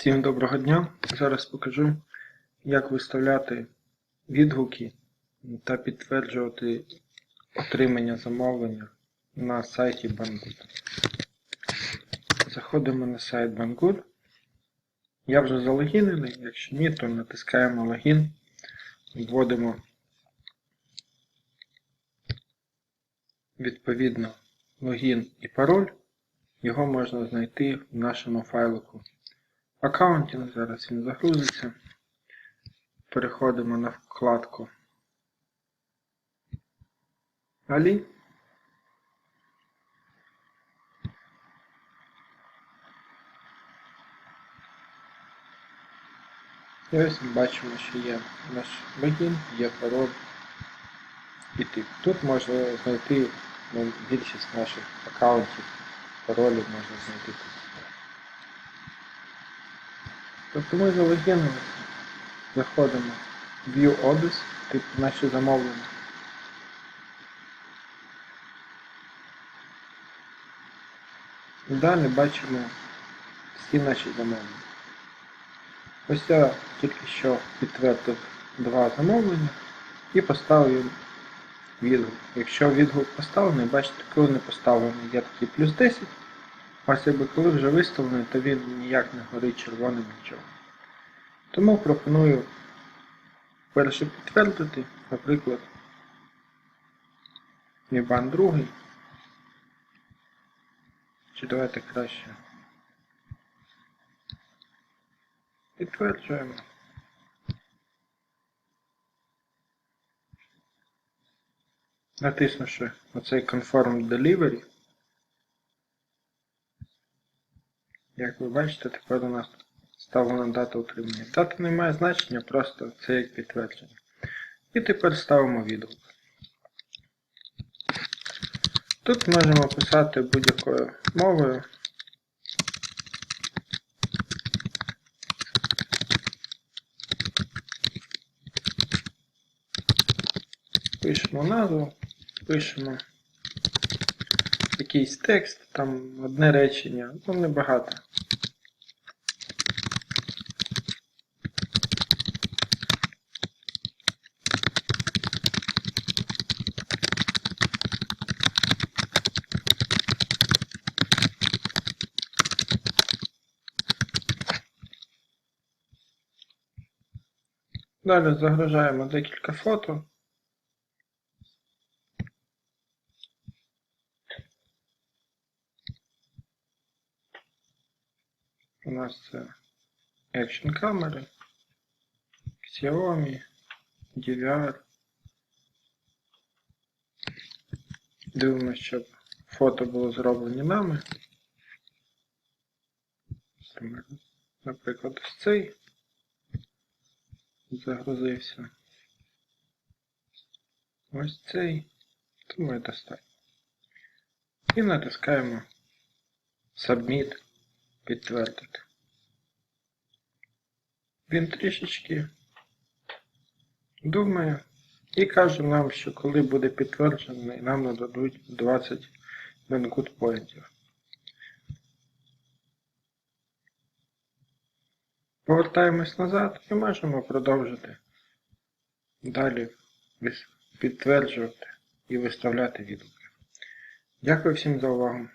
Всім доброго дня! Зараз покажу, як виставляти відгуки та підтверджувати отримання замовлення на сайті Banggood. Заходимо на сайт Banggood. Я вже залогінений, якщо ні, то натискаємо логін, вводимо відповідно логін і пароль. Його можна знайти в нашому файлику аккаунтінг, зараз він загрузиться. Переходимо на вкладку Алі. І ось ми бачимо, що є наш логін, є пароль і тип. Тут можна знайти ну, більшість наших аккаунтів, паролів можна знайти тут. Тобто ми залогінилися, заходимо в View типу наші замовлення. Далі бачимо всі наші замовлення. Ось я тільки що підтвердив два замовлення і поставив відгук. Якщо відгук поставлений, бачите, коли не поставлений, є такий плюс 10. Якби коли вже виставлений, то він ніяк не горить червоним нічого. Тому пропоную перше підтвердити, наприклад, Мібан другий. Чи давайте краще. Підтверджуємо. Натиснувши оцей Confirm Delivery. Як ви бачите, тепер у нас ставлена дата утримання. Дата не має значення, просто це як підтвердження. І тепер ставимо відгук. Тут можемо писати будь-якою мовою. Пишемо назву, пишемо якийсь текст, там одне речення, ну небагато. Далі загружаємо декілька фото. У нас це Action камери, Xiaomi, DVR. Дивимося, щоб фото було зроблені нами. Наприклад, ось цей загрузився. Ось цей. Тому і достатньо. І натискаємо Submit підтвердити. Він трішечки думає і каже нам, що коли буде підтверджений, нам нададуть 20 Banggood поінтів. Повертаємось назад і можемо продовжити далі підтверджувати і виставляти відгуки. Дякую всім за увагу.